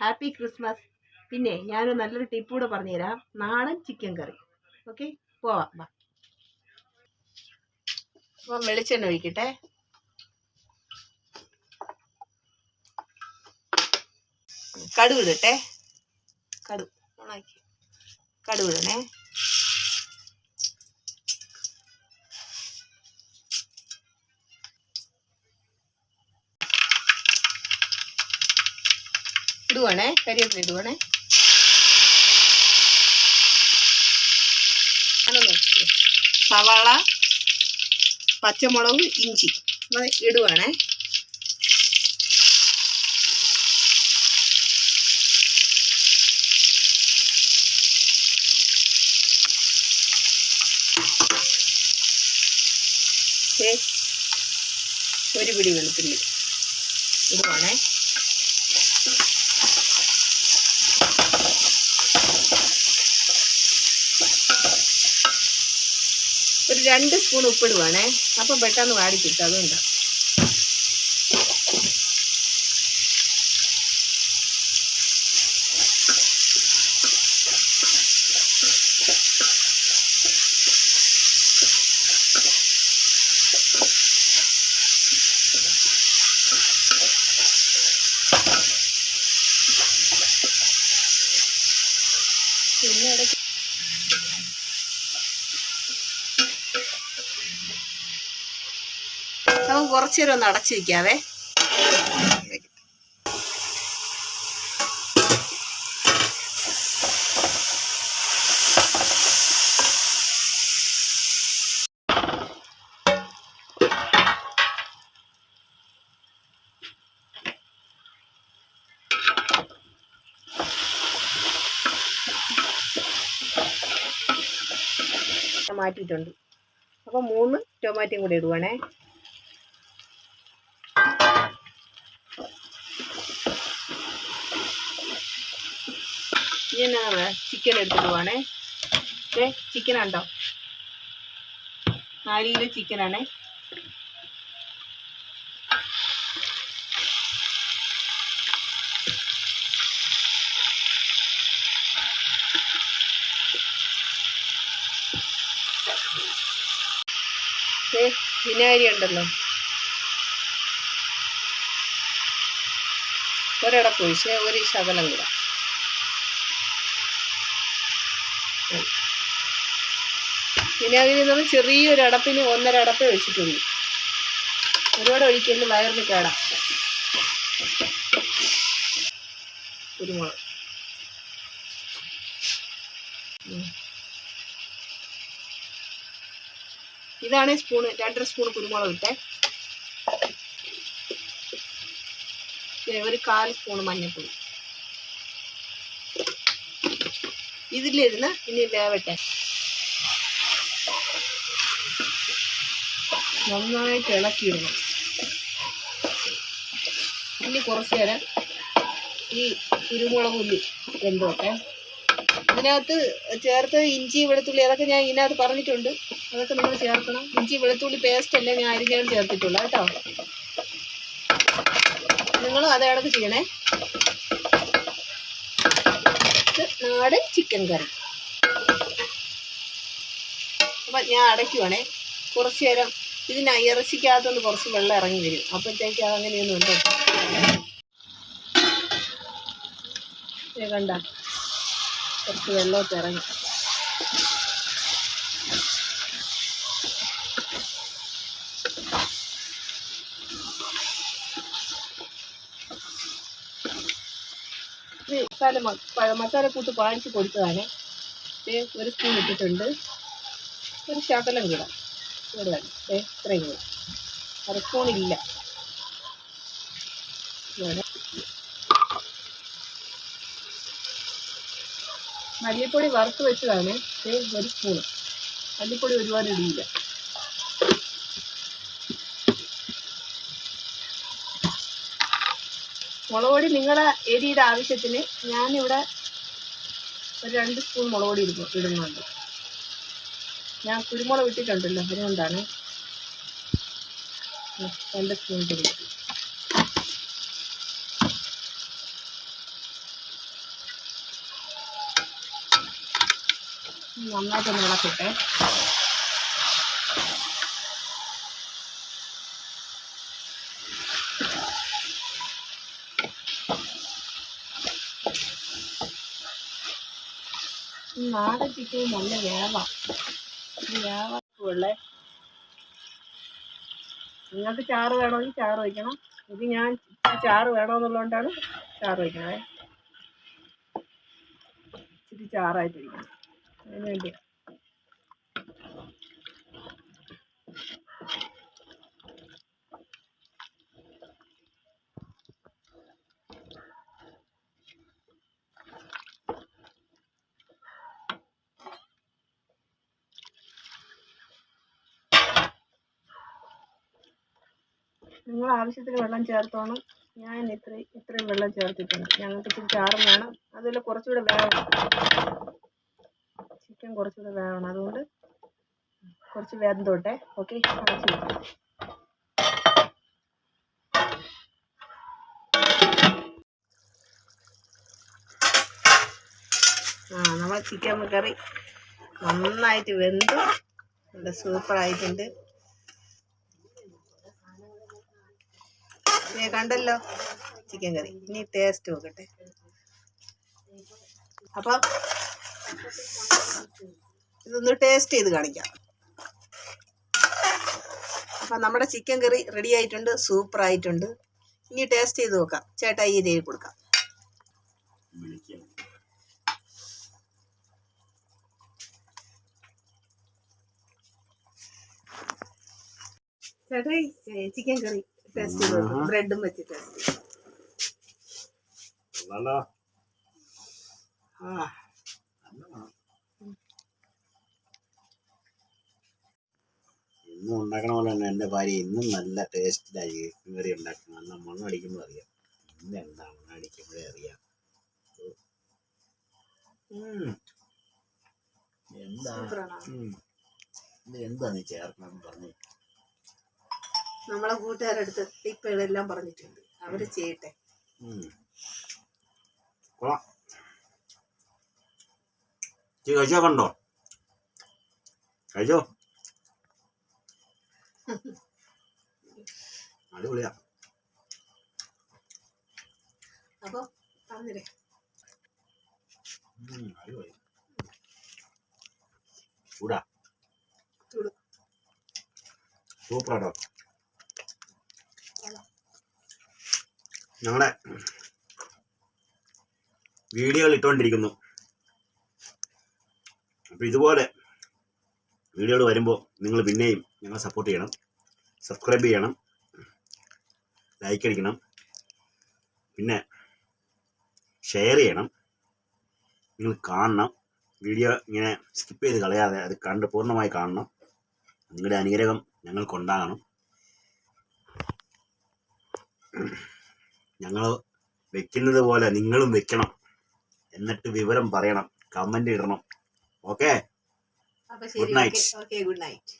Happy Christmas പിന്നെ ഞാനൊരു നല്ലൊരു ടിപ്പ് കൂടെ പറഞ്ഞുതരാം. നാടൻ ചിക്കൻ കറി ഓക്കെ പോവാം. വാ. അപ്പം വെളിച്ചെണ്ണ ഒഴിക്കട്ടെ. കടുവിടട്ടെ കടു കടുവിടണേ ഇടുവാണേ കരിവേപ്പില ഇടുവാണേ. സവാള പച്ചമുളക് ഇഞ്ചി ഇടുവാണേ. ഒരു പിടി വെളുത്തുള്ളി ഇടുവാണേ. രണ്ട് സ്പൂൺ ഉപ്പിടുവാണേ. അപ്പം പെട്ടെന്ന് വാടി കിട്ടും. അതുകൊണ്ട് പിന്നെ ഇടയ്ക്ക് നമുക്ക് കുറച്ച് നേരം ഒന്ന് അടച്ചിരിക്കാവേ മാറ്റിയിട്ടുണ്ട്. അപ്പോൾ മൂന്ന് ടൊമാറ്റോയും കൂടി ഇടുവാണേ. ഇനി എന്നാ ചിക്കൻ എടുത്തിട്ട് പോവാണേ. ഏ ചിക്കൻ ഉണ്ടോ നാല് കിലോ ചിക്കനാണേ വിനാഗിരി ഉണ്ടല്ലോ. ഒരടപ്പ് ഒഴിച്ച് ഒരു ശകലം കൂടെ. വിനാഗിരി എന്ന് പറഞ്ഞാൽ ചെറിയൊരു അടപ്പിന് ഒന്നര അടപ്പേ വെച്ചിട്ടുണ്ട്. ഒരുപാട് ഒഴിക്കൽ വയറിന് കേടാ. കുരുമുളക്. ഇതാണ് സ്പൂണ് രണ്ടര സ്പൂൺ കുരുമുളക് ഇട്ടേ. ഒരു കാൽ സ്പൂൺ മഞ്ഞൾപ്പൊടി. ഇതിലിരുന്ന് ഇനി വേവട്ടെ നന്നായിട്ട് ഇളക്കിയിടണം. ഇനി കുറച്ച് നേരം ഈ കുരുമുളക് ഉള്ളി വെന്തോട്ടെ. ഇതിനകത്ത് ചേർത്ത് ഇഞ്ചി വെളുത്തുള്ളി അതൊക്കെ ഞാൻ ഇതിനകത്ത് പറഞ്ഞിട്ടുണ്ട്. അതൊക്കെ നിങ്ങൾ ചേർക്കണം. ഇഞ്ചി വെളുത്തുള്ളി പേസ്റ്റ് അല്ലേ ഞാൻ അരിഞ്ഞാണ് ചേർത്തിട്ടുള്ളൂ. കേട്ടോ? നിങ്ങളും അത് ഇടയ്ക്ക് ചെയ്യണേ. ഇത് നാടൻ ചിക്കൻ കറി. അപ്പം ഞാൻ അടയ്ക്കുവാണേ കുറച്ച് നേരം ഇതിന് ഇറച്ചിക്കകത്തുനിന്ന് കുറച്ച് വെള്ളം ഇറങ്ങി വരും. അപ്പോഴത്തേക്ക് അതങ്ങനെയൊന്നും ഉണ്ട്? കണ്ട കുറച്ച് വെള്ളമൊക്കെ ഇറങ്ങി. മസാല മസാല കൂട്ട് വാങ്ങിച്ച് കൊടുത്തതാണ് ഒരു സ്പൂൺ ഇട്ടിട്ടുണ്ട്. ഒരു ശകലം കൂടെ കൂടുതലാണ് ഇത്രയും കൂടെ. അര സ്പൂൺ ഇല്ല. മല്ലിപ്പൊടി വറുത്ത് വെച്ചതാണ്. ഒരു സ്പൂൺ മല്ലിപ്പൊടി ഒരുപാട് ഇടിയില്ല മുളക് പൊടി നിങ്ങളുടെ എരിയുടെ ആവശ്യത്തിന് ഞാനിവിടെ ഒരു രണ്ട് സ്പൂൺ മുളക് ഇടുന്നു ഇടുന്നുണ്ട്. ഞാൻ കുരുമുളക് ഇട്ടിട്ടുണ്ടല്ലോ അതുകൊണ്ടാണ് രണ്ട് സ്പൂൺ ഇടുന്നത് നന്നായിട്ടൊന്ന് ഇളക്കട്ടെ നാടൻ ചിക്കൻ നല്ല വേവാ. വേവുള്ളേ നിങ്ങൾക്ക് ചാറ് വേണമെങ്കിൽ ചാറ് വയ്ക്കണം. ഇത് ഞാൻ ചാറ് വേണമെന്നുള്ളതുകൊണ്ടാണ് ചാറ് വയ്ക്കണേ. ഇച്ചിരി ചാറായിട്ടിരിക്കണം. അതിന് വേണ്ടി നിങ്ങൾ ആവശ്യത്തിന് വെള്ളം ചേർത്തോണം. ഞാൻ ഇത്ര ഇത്രയും വെള്ളം ചേർത്തിട്ടുണ്ട്. ഞങ്ങൾക്ക് ഇച്ചിരി ചാറും വേണം. അതുപോലെ കുറച്ചുകൂടെ വേവണം. ചിക്കൻ കുറച്ചുകൂടെ വേവണം. അതുകൊണ്ട് കുറച്ച് വെന്തോട്ടെ. ഓക്കെ? ആ നമ്മൾ ചിക്കൻ കറി നന്നായിട്ട് വെന്തു. നല്ല സൂപ്പറായിട്ടുണ്ട്. കണ്ടല്ലോ? Chicken curry. ഇനി ടേസ്റ്റ് നോക്കട്ടെ. അപ്പം ഇതൊന്ന് ടേസ്റ്റ് ചെയ്ത് കാണിക്കാം. അപ്പം നമ്മുടെ ചിക്കൻ കറി റെഡി ആയിട്ടുണ്ട് സൂപ്പർ ആയിട്ടുണ്ട്. ഇനി ടേസ്റ്റ് ചെയ്ത് നോക്കാം. ചേട്ടാ ഈ രീതിയിൽ കൊടുക്കാം. ചേട്ടാ ചിക്കൻ കറി. ടേസ്റ്റ് ചെയ്ത് നോക്കാം ബ്രെഡും വെച്ച് ടേസ്റ്റ് ചെയ്ത് നല്ല ആ. ഇന്നും ഉണ്ടാക്കണ പോലെ തന്നെ എന്റെ ഭാര്യ ഇന്നും നല്ല ടേസ്റ്റിലായി ചിക്കൻ കറി നല്ല മണ്ണ് അടിക്കുമ്പോൾ അറിയാം. ഇന്ന് എന്താ അടിക്കുമ്പോഴേ അറിയാം. ഉം. എന്താ? സൂപ്പറാണോ. ഉം. ഇത് എന്താ നീ ചേർക്കണം പറഞ്ഞു. നമ്മളെ കൂട്ടുകാരടുത്ത് ടിപ്പുകളെല്ലാം പറഞ്ഞിട്ടുണ്ട്. അവർ ചെയ്യട്ടെ. കഴിച്ചോ കണ്ടോ? കഴിച്ചോ? അടിപൊളിയാ. അപ്പൊ പറഞ്ഞില്ലേ അടിപൊളി. ചൂടാ. ചൂട്. ഞങ്ങളുടെ വീഡിയോകൾ ഇട്ടുകൊണ്ടിരിക്കുന്നു അപ്പോൾ ഇതുപോലെ വീഡിയോകൾ വരുമ്പോൾ നിങ്ങൾ പിന്നെയും ഞങ്ങളെ സപ്പോർട്ട് ചെയ്യണം. സബ്സ്ക്രൈബ് ചെയ്യണം. ലൈക്ക് അടിക്കണം. പിന്നെ ഷെയർ ചെയ്യണം. നിങ്ങൾ കാണണം. വീഡിയോ ഇങ്ങനെ സ്കിപ്പ് ചെയ്ത് കളയാതെ അത് കണ്ട് പൂർണമായി കാണണം. നിങ്ങളുടെ അനുഗ്രഹം ഞങ്ങൾക്കുണ്ടാകണം. ഞങ്ങൾ വെക്കുന്നത് പോലെ നിങ്ങളും വെക്കണം. എന്നിട്ട് വിവരം പറയണം. കമന്റ് ഇടണം. Okay good night good night